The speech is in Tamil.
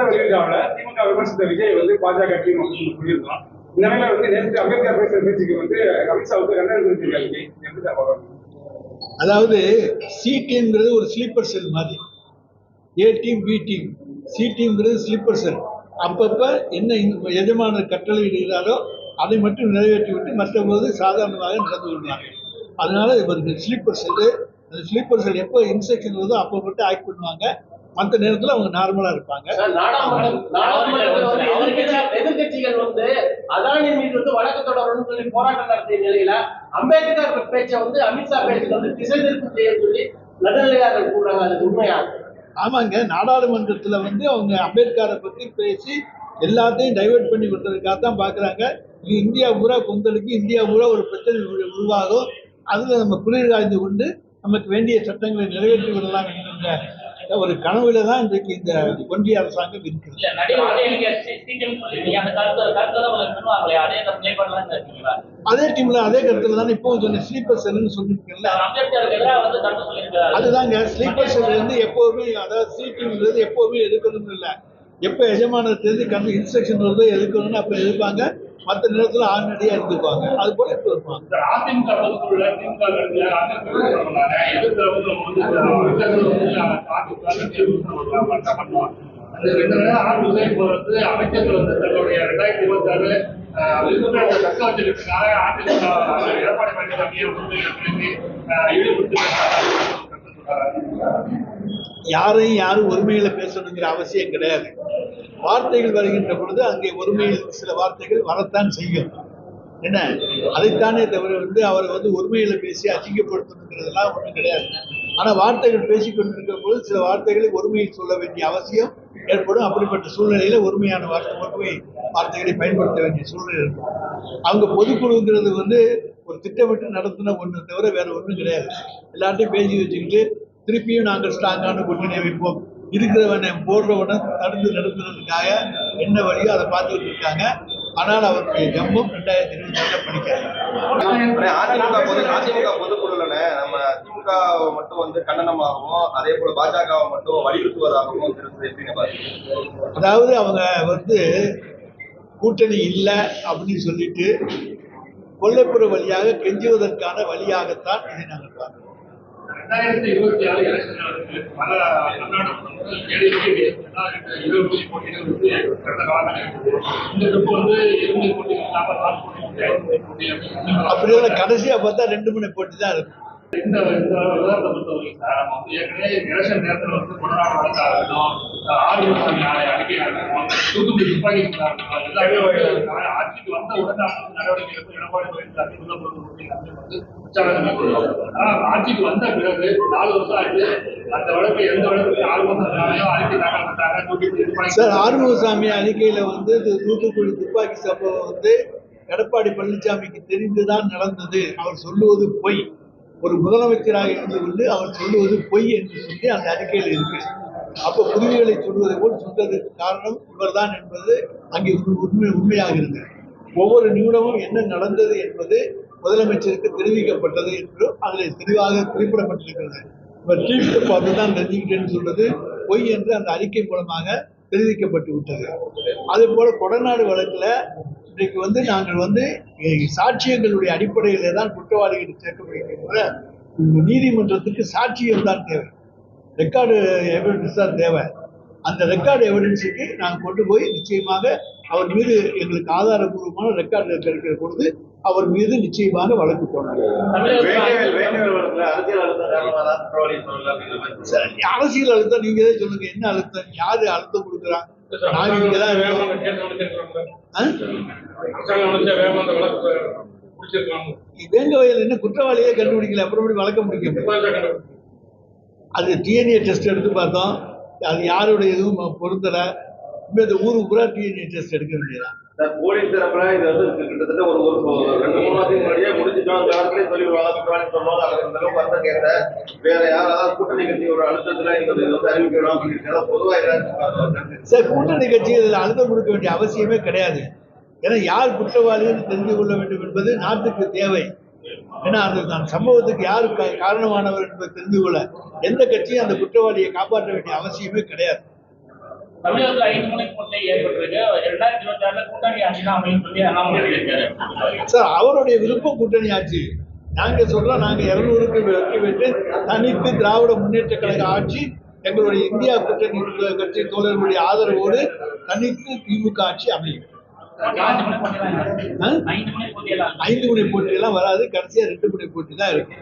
புத்த வெளியிடாவில திமுக விமர்சித்த விஜய் வந்து பாஜக டீம் அப்படின்னு சொல்லியிருந்தோம் இந்த நிலையில வந்து நேற்று அம்பேத்கர் பேசுற பேச்சுக்கு வந்து அமித்ஷாவுக்கு கண்டனம் தெரிவிச்சிருக்காரு. எப்படி சார் அதாவது சி டீம்ங்கிறது ஒரு ஸ்லீப்பர் செல் மாதிரி. A team B team C டீம்ங்கிறது sleeper cell அப்பப்போ என்ன இந்த எஜமானர் கட்டளை இடுகிறாரோ அதை மட்டும் நிறைவேற்றி விட்டு மற்றபோது சாதாரணமாக நடந்து கொள்வாங்க. அதனால இவருக்கு ஸ்லீப்பர் செல்லு அந்த ஸ்லீப்பர் செல் எப்போ இன்ஸ்ட்ரக்ஷன் வருதோ அப்போ மட்டும் ஆக்ட் பண்ணுவாங்க. மற்ற நேரத்தில் அவங்க நார்மலாக இருப்பாங்க. நாடாளுமன்றத்தில் வந்து அதானி மீது வந்து வழக்கு தொடரணும்னு சொல்லி போராட்டம் நடத்திய நிலையில அம்பேத்கர் பேச்சை வந்து அமித்ஷா பேச்சுக்கு வந்து திசை திருப்பு செய்ய சொல்லி நடுநிலையாளர்கள் கூறாங்க அது உண்மையா? ஆமாங்க நாடாளுமன்றத்தில் வந்து அவங்க அம்பேத்கரை பற்றி பேசி எல்லாத்தையும் டைவர்ட் பண்ணி விட்டதுக்காக தான் பார்க்குறாங்க இது இந்தியா பூரா கொந்தளிக்கு இந்தியா பூரா ஒரு பிரச்சனை உரு- உருவாகும். அதில் நம்ம குளிர் காய்ந்து கொண்டு நமக்கு வேண்டிய சட்டங்களை நிறைவேற்றி விடலாம் என்கின்ற ஒரு கனவுல தான் இன்றைக்கு இந்த ஒன்றிய அரசாங்கம் பண்ணுவாங்களே அதே டீம்ல அதே கருத்துல தானே இப்போ சொன்ன ஸ்லீப்பர் கருத்து சொல்லியிருக்காரு அதுதாங்க ஸ்லீப்பர் செல் வந்து எப்போவுமே அதாவது சீட்டிங்கிறது எப்போவுமே எடுக்கணும்னு இல்லை. எப்போ எஜமானத்திலிருந்து கண்டு இன்ஸ்ட்ரக்ஷன் வருதோ எடுக்கணும்னு அப்போ எடுப்பாங்க. மற்ற நேரத்தில் ஆர்டினரியாக இருந்துக்குவாங்க அது போல மற்ற பண்ணுவாங்க. அந்த ரெண்டு ஆறு விஷயம் போறது அமைச்சர்கள் வந்து தன்னுடைய ரெண்டாயிரத்தி இருபத்தி ஆறு விருதுகளை தக்க வச்சிருக்கிறதுக்காக அதிமுக எடப்பாடி பழனிசாமியை வந்து யாரையும் யாரும் ஒருமையில பேசணுங்கிற அவசியம் கிடையாது. வார்த்தைகள் வருகின்ற பொழுது அங்கே ஒருமையில் சில வார்த்தைகள் வரத்தான் செய்யும். என்ன? அதைத்தானே தவிர வந்து அவரை வந்து ஒருமையில பேசி அசிங்கப்படுத்தணுங்கிறதெல்லாம் ஒன்றும் கிடையாது. ஆனா வார்த்தைகள் பேசி கொண்டிருக்கிற போது சில வார்த்தைகளை ஒருமையில் சொல்ல வேண்டிய அவசியம் ஏற்படும். அப்படிப்பட்ட சூழ்நிலையில ஒருமையான வார்த்தை ஒருமை வார்த்தைகளை பயன்படுத்த வேண்டிய சூழ்நிலை இருக்கும். அவங்க பொதுக்குழுங்கிறது வந்து ஒரு திட்டமிட்டு நடத்தின ஒன்று தவிர வேற ஒன்றும் கிடையாது. எல்லார்ட்டையும் பேசி வச்சுக்கிட்டு திருப்பியும் நாங்கள் ஸ்ட்ராங்கான கூட்டணி வைப்போம். இருக்கிறவனை போடுறவனை தடுத்து நிறுத்துறதுக்காக என்ன வழியோ அதை பார்த்துக்கிட்டு இருக்காங்க ஆனால் அவருடைய ஜம்பம் ரெண்டாயிரத்தி இருபத்தி ஏழுல படிக்காது அதிமுக பொது அதிமுக பொதுக்குழுல நம்ம திமுக மட்டும் வந்து கண்டனமாகவும் அதே போல பாஜகவை மட்டும் வலியுறுத்துவதாகவும் தெரிஞ்சது அதாவது அவங்க வந்து கூட்டணி இல்லை அப்படின்னு சொல்லிட்டு கொல்லைப்புற வழியாக கெஞ்சுவதற்கான வழியாகத்தான் இதை நாங்கள் பார்க்கிறோம். ரெண்டாயிரத்தி இருபத்தி ஆறு எலெக்ஷன் பல தமிழ்நாடு இருபது போட்டிகள் வந்து கடந்த காலங்களில் இந்த ட்ரிப் வந்து இருபது போட்டிகள் இல்லாம நாலு போட்டி கடைசியா பார்த்தா ரெண்டு மணி போட்டி தான் இருக்கும் இந்த இந்த விவரத்தை பொறுத்தவரைக்கும் சார் நம்ம வந்து ஏற்கனவே எலெக்ஷன் நேரத்தில் வந்து கொண்டாட வழக்கா இருக்கட்டும் ஆதிவாசி அறிக்கையாக இருக்கட்டும் தூத்துக்குடி துப்பாக்கி சூடா இருக்கட்டும் எல்லாமே வந்து ஆட்சிக்கு வந்த உடனே நடவடிக்கை எடுத்து எடப்பாடி பழனிசாமி முதல்வர் வந்து வந்து உற்சாகம் மேற்கொள்ளும். ஆனா ஆட்சிக்கு வந்த பிறகு நாலு வருஷம் ஆச்சு. அந்த வழக்கு எந்த வழக்கு ஆறு மாசம் ஆனாலும் அறிக்கை தாக்கல் பண்ணாங்க. தூத்துக்குடி துப்பாக்கி சார் ஆறுமுகசாமி அறிக்கையில வந்து தூத்துக்குடி துப்பாக்கி சம்பவம் வந்து எடப்பாடி பழனிசாமிக்கு தெரிந்துதான் நடந்தது. அவர் சொல்லுவது பொய். ஒரு முதலமைச்சராக இருந்து கொண்டு அவர் சொல்லுவது பொய் என்று சொல்லி அந்த அறிக்கையில் இருக்கு. அப்போ புதுமைகளை சொல்வதை போல் சொல்றதுக்கு காரணம் இவர்தான் என்பது அங்கே உண்மை- உண்மையாக இருந்தது. ஒவ்வொரு நிமிடமும் என்ன நடந்தது என்பது முதலமைச்சருக்கு தெரிவிக்கப்பட்டது என்றும் அதில் தெளிவாக குறிப்பிடப்பட்டிருக்கிறது. இவர் டிவியை பார்த்து தான் தெரிஞ்சுக்கிட்டேன்னு சொல்றது பொய் என்று அந்த அறிக்கை மூலமாக தெரிவிக்கப்பட்டு விட்டது. அதுபோல் போல கொடநாடு வழக்கில் இன்றைக்கு வந்து நாங்கள் வந்து சாட்சியங்களுடைய அடிப்படையிலே தான் குற்றவாளிகள் சேர்க்கப்படுகின்ற நீதிமன்றத்துக்கு சாட்சியம் தான் தேவை. ரெக்கார்டு எவிடன்ஸ் தான் தேவை. அந்த ரெக்கார்டு எவிடன்ஸுக்கு நாங்கள் கொண்டு போய் நிச்சயமாக அவர் மீது எங்களுக்கு ஆதாரபூர்வமான ரெக்கார்டு கிடைக்கிற பொழுது அவர் மீது நிச்சயமாக வழக்கு வழக்குல அரசியல் அழுத்தம் நீங்க சொல்லுங்க? என்ன அழுத்தம்? யாரு அழுத்தம் கொடுக்குறா நாங்க இங்க தான் இருக்கோம். ஆ? அரசாங்கம் வந்து வேகமா அந்த வழக்கு பிடிச்சிருக்காங்க வேங்க வயல் என்ன குற்றவாளியே கண்டுபிடிக்கல அப்புறம் எப்படி வழக்க முடியும்? அது டிஎன்ஏ டெஸ்ட் எடுத்து பார்த்தோம். அது யாருடைய இதுவும் பொருந்தலை இப்போ இந்த ஊருக்கு பூரா டிஎன்ஏ டெஸ்ட் எடுக்க வேண்டியதான் போலீஸ் தரப்புல இது வந்து கிட்டத்தட்ட ஒரு ஒரு ரெண்டு மூணு மாதத்துக்கு முன்னாடியே முடிஞ்சிட்டோம். அந்த காலத்திலே சொல்லிடுவாங்க குற்றவாளி சொல்லுவாங்க அதுக்கு இந்த அளவுக்கு அர்த்தம் கேட்ட வேற யாராவது கூட்டணி கட்சி ஒரு அழுத்தத்துல இந்த இது வந்து அறிவிக்கணும் அப்படின்னு பொதுவா ஏதாச்சும் சார் கூட்டணி கட்சி இதில் அழுத்தம் கொடுக்க வேண்டிய அவசியமே கிடையாது. ஏன்னா யார் குற்றவாளின்னு தெரிந்து கொள்ள வேண்டும் என்பது நாட்டுக்கு தேவை. ஏன்னா அந்த அந்த சம்பவத்துக்கு யார் காரணமானவர் என்பதை தெரிந்து கொள்ள எந்த கட்சியும் அந்த குற்றவாளியை காப்பாற்ற வேண்டிய அவசியமே கிடையாது. தமிழகத்துல ஐந்து முனை போட்டி ஏற்பட்டிருக்கு. இரண்டாயிரத்தி இருபத்தி ஆறுல கூட்டணி ஆட்சி தான் அமையும் சொல்லி அண்ணாமலை சொல்லியிருக்காரு. சார் அவருடைய விருப்ப கூட்டணி ஆட்சி. நாங்க சொல்றோம் நாங்க இருநூறுக்கு வெற்றி பெற்று தனித்து திராவிட முன்னேற்ற கழக ஆட்சி எங்களுடைய இந்தியா கூட்டணி கட்சி தோழர்களுடைய ஆதரவோடு தனித்து திமுக ஆட்சி அமையும். ஐந்து முனை போட்டியெல்லாம் வராது. கடைசியா ரெண்டு முனை போட்டி தான் இருக்கு.